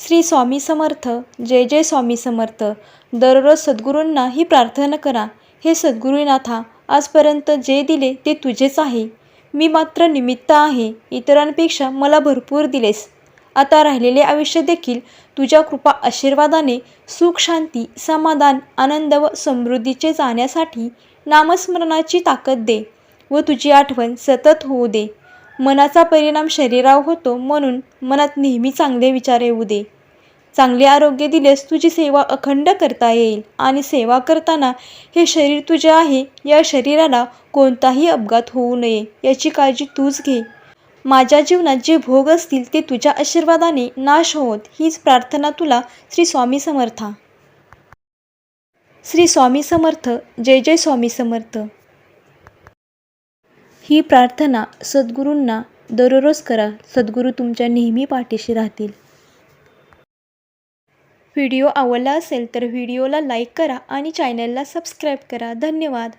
श्री स्वामी समर्थ जय जय स्वामी समर्थ. दररोज सद्गुरूंना ही प्रार्थना करा. हे सद्गुरुनाथा आजपर्यंत जे दिले ते तुझेच आहे. मी मात्र निमित्त आहे इतरांपेक्षा मला भरपूर दिलेस. आता राहिलेले आयुष्य देखील तुझ्या कृपा आशीर्वादाने सुख शांती समाधान आनंद व समृद्धीचे जाण्यासाठी नामस्मरणाची ताकद दे व तुझी आठवण सतत होऊ दे. मनाचा परिणाम शरीरावर होतो म्हणून मनात नेहमी चांगले विचार येऊ दे. चांगले आरोग्य दिल्यास तुझी सेवा अखंड करता येईल आणि सेवा करताना हे शरीर तुझे आहे या शरीराला कोणताही अपघात होऊ नये याची काळजी तूच घे. माझ्या जीवनात जे भोग असतील ते तुझ्या आशीर्वादाने नाश होत हीच प्रार्थना तुला श्री स्वामी समर्था. श्री स्वामी समर्थ. जय जय स्वामी समर्थ. ही प्रार्थना सद्गुरूंना दररोज करा. सद्गुरू तुमच्या नेहमी पाठीशी राहतील. व्हिडिओ आवडला असेल तर व्हिडिओला लाईक करा आणि चॅनलला सबस्क्राईब करा. धन्यवाद.